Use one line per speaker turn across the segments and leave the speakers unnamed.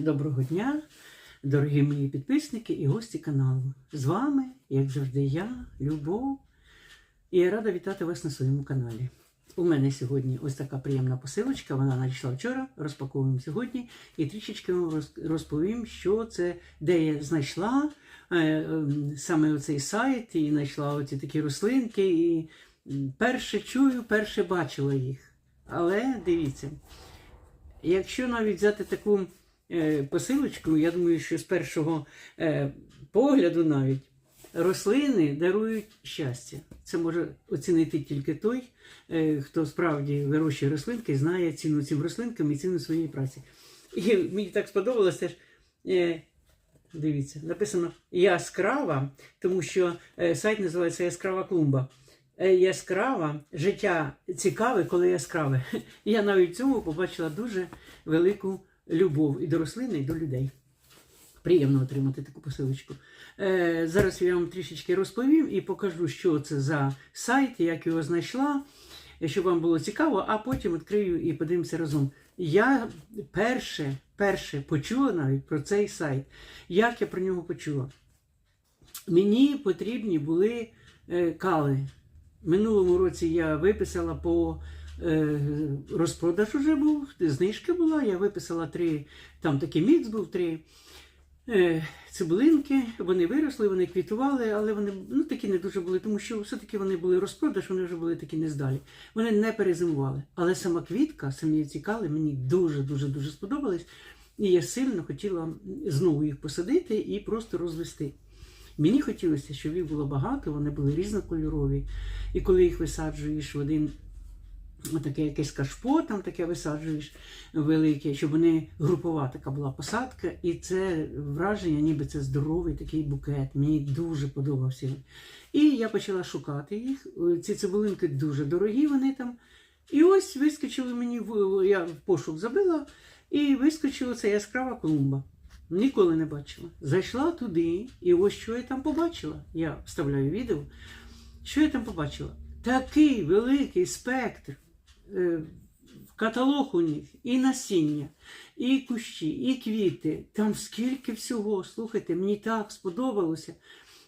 Доброго дня, дорогі мої підписники і гості каналу. З вами, як завжди, я, Любов, і я рада вітати вас на своєму каналі. У мене сьогодні ось така приємна посилочка. Вона надійшла вчора, розпаковуємо сьогодні і трішечки вам розповім, що це, де я знайшла е, е, саме оцей сайт, і знайшла оці такі рослинки. І перше чую, перше бачила їх. Але дивіться, Якщо навіть взяти таку посилочку, я думаю, що з першого е, погляду навіть рослини дарують щастя. Це може оцінити тільки той, е, хто справді вирощує рослинки, знає ціну цим рослинкам і ціну своєї праці. І мені так сподобалося теж. Е, Дивіться, написано яскрава, тому що е, сайт називається Яскрава клумба. Е, Яскрава, життя цікаве, коли яскраве. Я навіть в цьому побачила дуже велику любов і до рослини, і до людей. Приємно отримати таку посилочку. Е, зараз я вам трішечки розповім і покажу, що це за сайт, як його знайшла, щоб вам було цікаво, а потім відкрию і подивимося разом. Я перше, перше почула навіть про цей сайт. Як я про нього почула? Мені потрібні були е, кали. Минулому році я виписала по розпродаж уже був, знижка була. Я виписала три, там такий мікс був три е, цибулинки. Вони виросли, вони квітували, але вони ну, такі не дуже були, тому що все-таки вони були розпродаж, вони вже були такі нездалі. Вони не перезимували. Але сама квітка, самі ці кали, мені дуже-дуже дуже сподобались. І я сильно хотіла знову їх посадити і просто розвести. Мені хотілося, щоб їх було багато, вони були різнокольорові. І коли їх висаджуєш в один таке якесь кашпо, там таке висаджуєш велике, щоб вони групова така була посадка, і це враження, ніби це здоровий такий букет. Мені дуже подобався. І я почала шукати їх. Ці цибулинки дуже дорогі, вони там. І ось вискочили мені я в пошук забила, і вискочила ця яскрава клумба. Ніколи не бачила. Зайшла туди, і ось що я там побачила. Я вставляю відео. Що я там побачила? Такий великий спектр. Е, Каталог у них і насіння, і кущі, і квіти. Там скільки всього. Слухайте, мені так сподобалося.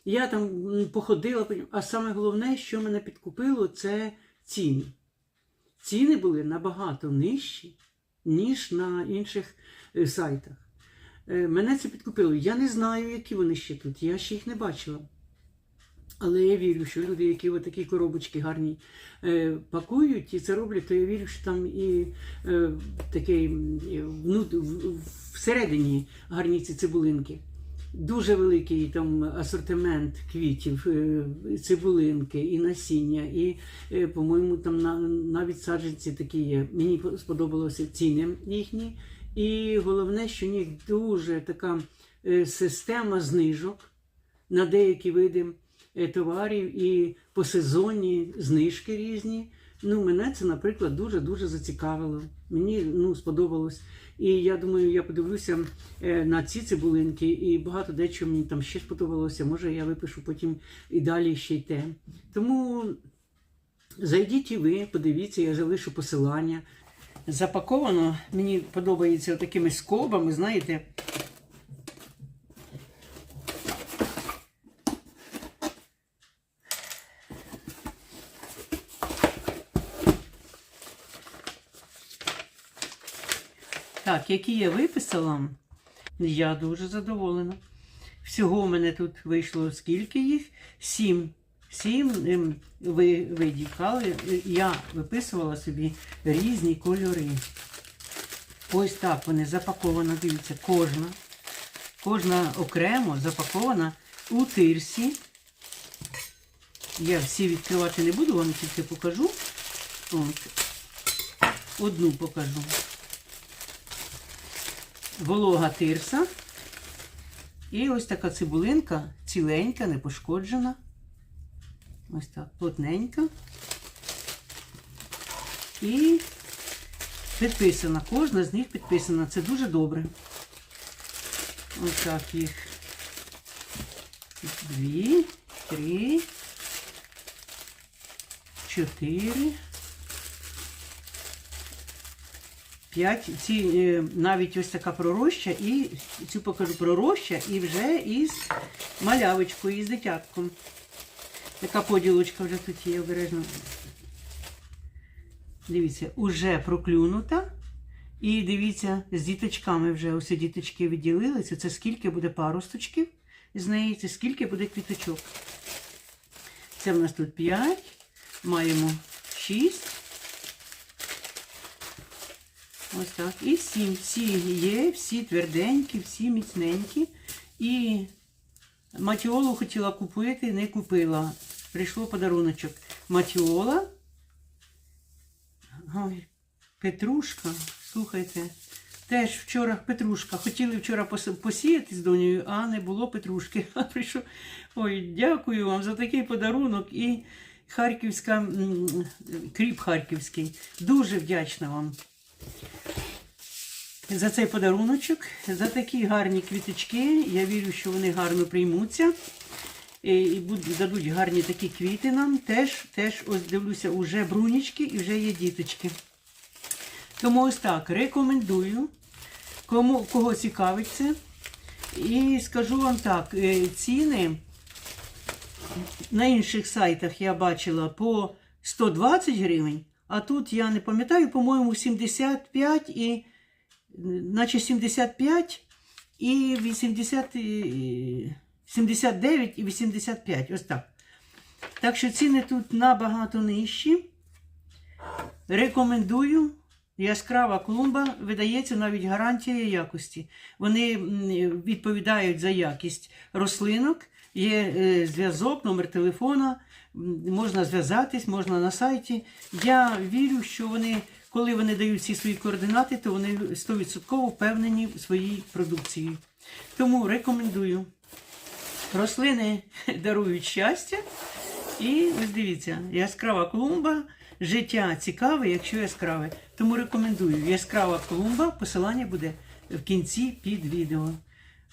Я там походила, по а саме головне, що мене підкупило, це ціни. Ціни були набагато нижчі, ніж на інших е, сайтах. Е, Мене це підкупило. Я не знаю, які вони ще тут. Я ще їх не бачила. Але я вірю, що люди, які такі коробочки гарні е, пакують і це роблять, то я вірю, що там і е, такий в- всередині гарні ці цибулинки. Дуже великий там асортимент квітів, е, цибулинки, і насіння, і, е, по-моєму, там на, навіть саджанці такі є. Мені по- сподобалося ціни їхні. І головне, що в них дуже така е, система знижок на деякі види товарів і посезонні знижки різні. Ну, мене це, наприклад, дуже-дуже зацікавило. Мені ну, сподобалось. І я думаю, я подивлюся е, на ці цибулинки, і багато дечого мені там ще сподобалося. Може, я випишу потім і далі ще й те. Тому зайдіть і ви, подивіться, я залишу посилання. Запаковано, мені подобається такими скобами, знаєте. Так, які я виписала, я дуже задоволена. Всього в мене тут вийшло скільки їх? Сім. Сім ем, ви- видів. Я виписувала собі різні кольори. Ось так вони запакована, дивіться, кожна. Кожна окремо запакована у тирсі. Я всі відкривати не буду, вам тільки покажу. От. Одну покажу. Волога тирса. І ось така цибулинка, ціленька, не пошкоджена. Ось так, плотненька. І підписана. Кожна з них підписана. Це дуже добре. Ось так їх. Дві, три, чотири, 5. Ці е, навіть ось така пророща, і цю покажу пророща, і вже із малявочкою, із дитятком. Така поділочка вже тут є обережно. Дивіться, уже проклюнута. І дивіться, з діточками вже ось діточки відділилися. Це скільки буде паросточків з неї, це скільки буде квіточок. Це в нас тут 5, маємо 6. Ось так. І 7. Всі є, всі тверденькі, всі міцненькі. І матіолу хотіла купити, не купила. Прийшло подаруночок. Матіола. Ой, Петрушка, слухайте. Теж вчора Петрушка. Хотіли вчора посіяти з донею, а не було Петрушки. Прийшов. Ой, дякую вам за такий подарунок. І Харківська, кріп Харківський. Дуже вдячна вам за цей подаруночок, за такі гарні квіточки. Я вірю, що вони гарно приймуться. І дадуть гарні такі квіти нам. Теж, теж ось дивлюся, уже брунічки і вже є діточки. Тому ось так рекомендую, кому, кого цікавить це. І скажу вам так, е, ціни на інших сайтах я бачила по 120 гривень, а тут я не пам'ятаю, по-моєму, 75 і наче 75 і 80, 79 і 85. Ось так. Так що ціни тут набагато нижчі. Рекомендую. Яскрава клумба видається навіть гарантія якості. Вони відповідають за якість рослинок, є е, зв'язок, номер телефона, можна зв'язатись, можна на сайті. Я вірю, що вони, коли вони дають всі свої координати, то вони 100% впевнені в своїй продукції. Тому рекомендую. Рослини дарують щастя. І ось дивіться, яскрава клумба, життя цікаве, якщо яскраве. Тому рекомендую. Яскрава клумба, посилання буде в кінці під відео.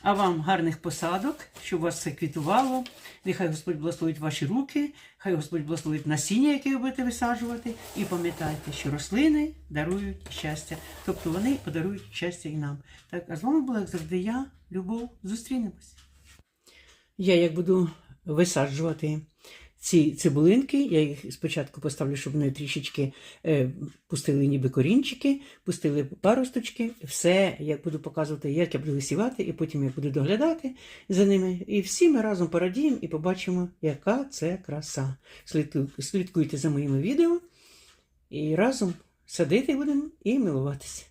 А вам гарних посадок, щоб вас все квітувало. Нехай Господь благословить ваші руки, хай Господь благословить насіння, яке ви будете висаджувати. І пам'ятайте, що рослини дарують щастя. Тобто вони подарують щастя і нам. Так, а з вами була, як завжди, я, Любов. Зустрінемось. Я як буду висаджувати ці цибулинки, я їх спочатку поставлю, щоб вони трішечки е, пустили ніби корінчики, пустили паросточки. Все я буду показувати, як я буду висівати, і потім я буду доглядати за ними. І всі ми разом порадіємо і побачимо, яка це краса. Слідкуйте за моїми відео і разом садити будемо і милуватися.